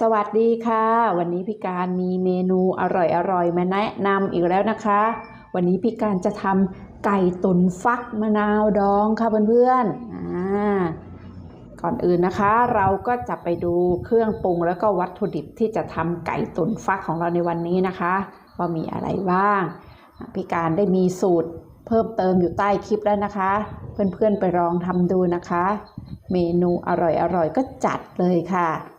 สวัสดีค่ะ วันนี้พี่การมีเมนูอร่อยๆมาแนะนำอีกแล้วนะคะ วันนี้พี่การจะทำไก่ตุ๋นฟักมะนาวดองค่ะเพื่อนๆก่อนอื่นนะคะ เราก็จะไปดูเครื่องปรุงแล้วก็วัตถุดิบที่จะทำไก่ตุ๋นฟักของเราในวันนี้นะคะ ว่ามีอะไรบ้างพี่การได้มีสูตรเพิ่มเติมอยู่ใต้คลิปแล้วนะคะ เพื่อนๆไปลองทำดูนะคะ เมนูอร่อยๆก็จัดเลยค่ะ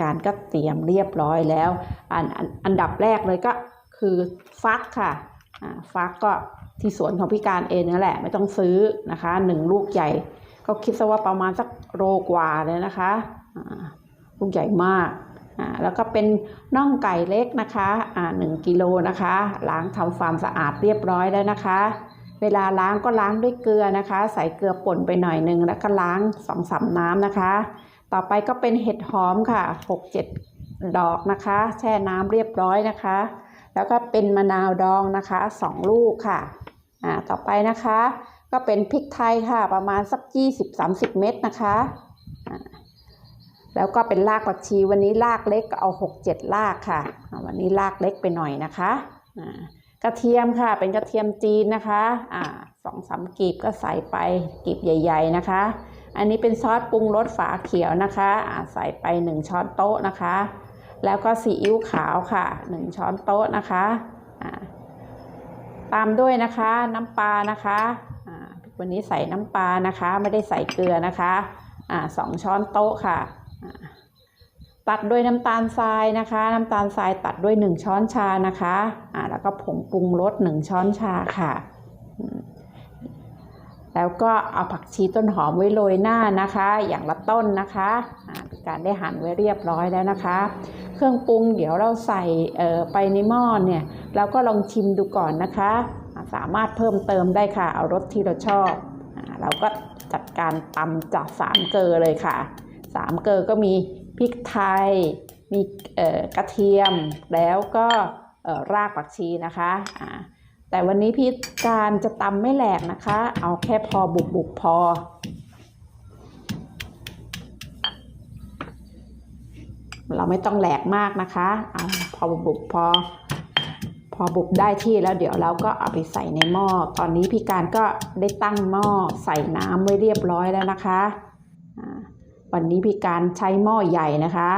การก็เตรียมเรียบร้อยแล้ว อันอันอันดับแรกเลยก็คือฟักค่ะฟักก็ที่สวนของพี่การเองนั่นแหละไม่ต้องซื้อนะคะหนึ่งลูกใหญ่ ก็คิดซะว่าประมาณสักโลกว่าเลยนะคะลูกใหญ่มากแล้วก็เป็นน่องไก่เล็กนะคะหนึ่งกิโลนะคะ ล้างทำความสะอาดเรียบร้อยแล้วนะคะ เวลาล้างก็ล้างด้วยเกลือนะคะ ใส่เกลือป่นไปหน่อยหนึ่งแล้วก็ล้างสองสามน้ำนะคะ ต่อไปก็เป็นเห็ดหอมค่ะ 6-7 ดอกนะคะ แช่น้ำเรียบร้อยนะคะ แล้วก็เป็นมะนาวดองนะคะ 2 ลูกค่ะอ่าต่อไปนะคะ ก็เป็นพริกไทยค่ะ ประมาณสัก 20-30 เม็ดนะคะอ่าแล้วก็เป็นรากผักชีวันนี้รากเล็กก็เอา 6-7รากค่ะอ่าวันนี้รากเล็กไปหน่อยนะคะอ่ากระเทียมค่ะ เป็นกระเทียมจีนนะคะอ่าสองสามกีบก็ใส่ไปกีบใหญ่ ๆนะคะ อันนี้เป็นซอสปรุงรสฝาเขียวนะคะใส่ไป 1 ช้อนโต๊ะนะคะ แล้วก็ซีอิ๊วขาวค่ะ 1 ช้อนโต๊ะนะคะตามด้วยนะคะน้ำปลานะคะวันนี้ใส่น้ำปลานะคะ ไม่ได้ใส่เกลือนะคะอสองช้อนโต๊ะค่ะตัดด้วยน้ำตาลทรายนะคะ น้ำตาลทรายตัดด้วย 1 ช้อนชานะคะอ่าแล้วก็ผงปรุงรส1ช้อนชาค่ะ แล้วก็เอาผักชีต้นหอมไว้โรยหน้านะคะ อย่างละต้นนะคะเป็นการได้หั่นไว้เรียบร้อยแล้วนะคะ เครื่องปรุงเดี๋ยวเราใส่ไปในหม้อเนี่ยเราก็ลองชิมดูก่อนนะคะ สามารถเพิ่มเติมได้ค่ะ เอารสที่เราชอบอเราก็จัดการตำจากสามเกลอเลยค่ะสามเกลอก็มีพริกไทย มีกระเทียมแล้วก็รากผักชีนะคะอ่า แต่วันนี้พี่การจะตำไม่แหลกนะคะ เอาแค่พอบุบบุบพอ เราไม่ต้องแหลกมากนะคะเอาพอบุบบุบพอ พอบุบได้ที่แล้วเดี๋ยวเราก็เอาไปใส่ในหม้อ ตอนนี้พี่การก็ได้ตั้งหม้อใส่น้ำไว้เรียบร้อยแล้วนะคะ วันนี้พี่การใช้หม้อใหญ่นะคะ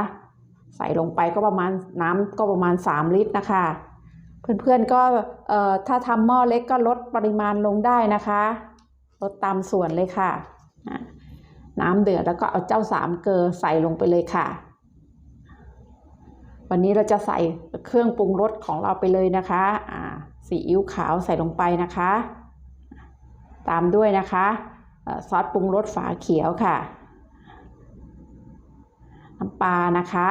ใส่ลงไปก็ประมาณน้ำก็ประมาณ 3 ลิตรนะคะ เพื่อนๆก็ถ้าทำหม้อเล็กก็ลดปริมาณลงได้นะคะ ลดตามส่วนเลยค่ะ น้ำเดือดแล้วก็เอาเจ้าสามเกลอใส่ลงไปเลยค่ะ วันนี้เราจะใส่เครื่องปรุงรสของเราไปเลยนะคะซีอิ๊วขาวใส่ลงไปนะคะ ตามด้วยนะคะอซอสปรุงรสฝาเขียวค่ะ น้ำปลานะคะ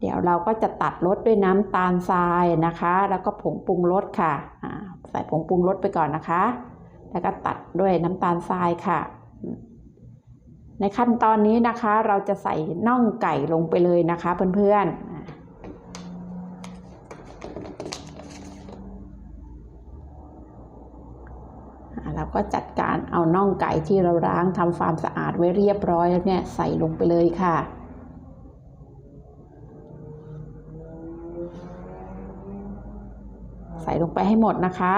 เดี๋ยวเราก็จะตัดรสด้วยน้ำตาลทรายนะคะ แล้วก็ผงปรุงรสค่ะ ใส่ผงปรุงรสไปก่อนนะคะ แล้วก็ตัดด้วยน้ำตาลทรายค่ะ ในขั้นตอนนี้นะคะเราจะใส่น่องไก่ลงไปเลยนะคะเพื่อนๆเราก็จัดการเอาน่องไก่ที่เราล้างทำความสะอาดไว้เรียบร้อยแล้วเนี่ยใส่ลงไปเลยค่ะ ใส่ลงไปให้หมดนะคะ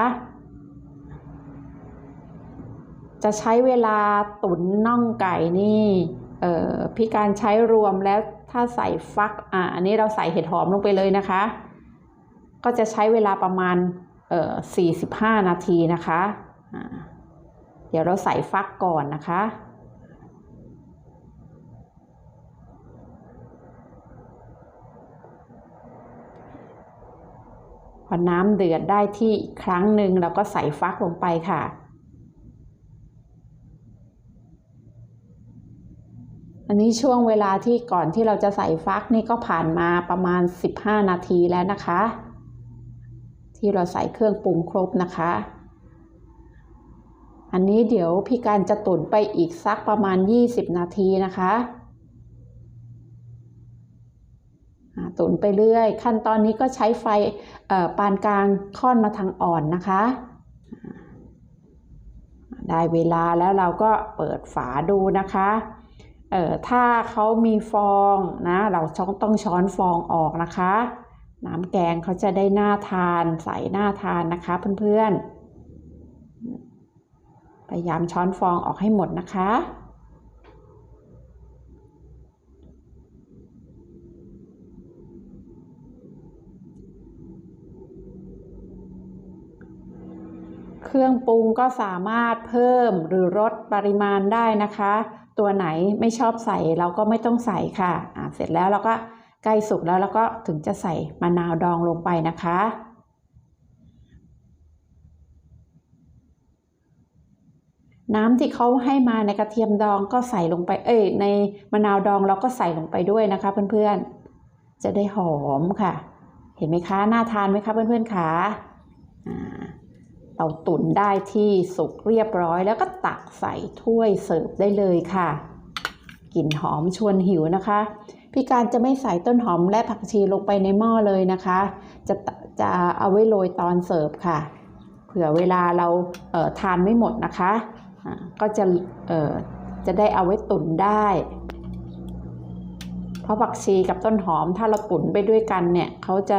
จะใช้เวลาตุ๋นน่องไก่นี่เออพี่การใช้รวมแล้วถ้าใส่ฟักอ่าอันนี้เราใส่เห็ดหอมลงไปเลยนะคะ ก็จะใช้เวลาประมาณเอ่อ45 นาทีนะคะ เดี๋ยวเราใส่ฟักก่อนนะคะ อน้ำเดือดได้ที่อีกครั้งหนึ่งเราก็ใส่ฟักลงไปค่ะ อันนี้ช่วงเวลาที่ก่อนที่เราจะใส่ฟักนี่ก็ผ่านมาประมาณ 15 นาทีแล้วนะคะ ที่เราใส่เครื่องปรุงครบนะคะ อันนี้เดี๋ยวพี่การจะตุ๋นไปอีกสักประมาณ 20 นาทีนะคะ อ่า ตุ๋นไปเรื่อย ขั้นตอนนี้ก็ใช้ไฟปานกลางค่อนมาทางอ่อนนะคะ ได้เวลาแล้วเราก็เปิดฝาดูนะคะเอ่อถ้าเขามีฟองนะเราต้องช้อนฟองออกนะคะ น้ำแกงเขาจะได้น่าทานใสน่าทานนะคะเพื่อนๆพยายามช้อนฟองออกให้หมดนะคะ เครื่องปรุงก็สามารถเพิ่มหรือลดปริมาณได้นะคะ ตัวไหนไม่ชอบใส่เราก็ไม่ต้องใส่ค่ะอ่าเสร็จแล้วเราก็ใกล้สุกแล้วเราก็ถึงจะใส่มะนาวดองลงไปนะคะ น้ำที่เขาให้มาในกระเทียมดองก็ใส่ลงไป เอ้ยในมะนาวดองเราก็ใส่ลงไปด้วยนะคะ เพื่อนๆ จะได้หอมค่ะ เห็นไหมคะน่าทานไหมคะเพื่อนๆคะอ่า เราตุ๋นได้ที่สุกเรียบร้อย แล้วก็ตักใส่ถ้วยเสิร์ฟได้เลยค่ะกลิ่นหอมชวนหิวนะคะ พี่การจะไม่ใส่ต้นหอมและผักชีลงไปในหม้อเลยนะคะ จะจะเอาไว้โรยตอนเสิร์ฟค่ะ เผื่อเวลาเราเทานไม่หมดนะคะอ่าก็จะจะได้เอาไว้ตุ๋นได้ เพราะผักชีกับต้นหอมถ้าเราตุ๋นไปด้วยกันเนี่ยเขาจะ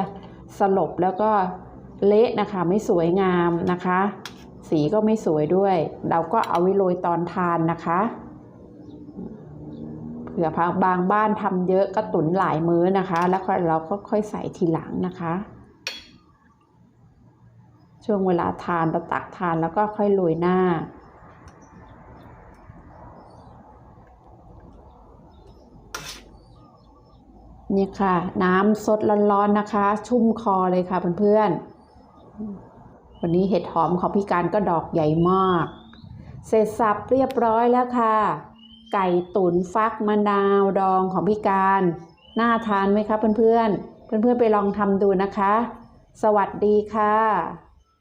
สลบแล้วก็ เละนะคะไม่สวยงามนะคะ สีก็ไม่สวยด้วย เราก็เอาไว้โรยตอนทานนะคะเผื่อบางบ้านทำเยอะก็ตุนหลายมื้อนะคะ แล้วเราก็ค่อยใส่ทีหลังนะคะ ช่วงเวลาทานเราตักทานแล้วก็ค่อยโรยหน้านี่ค่ะ น้ำสดร้อนๆนะคะ ชุ่มคอเลยค่ะเพื่อนๆ วันนี้เห็ดหอมของพี่การก็ดอกใหญ่มาก เสร็จสับเรียบร้อยแล้วค่ะ ไก่ตุ๋นฟักมะนาวดองของพี่การ น่าทานไหมคะเพื่อนๆ เพื่อนๆไปลองทำดูนะคะ สวัสดีค่ะ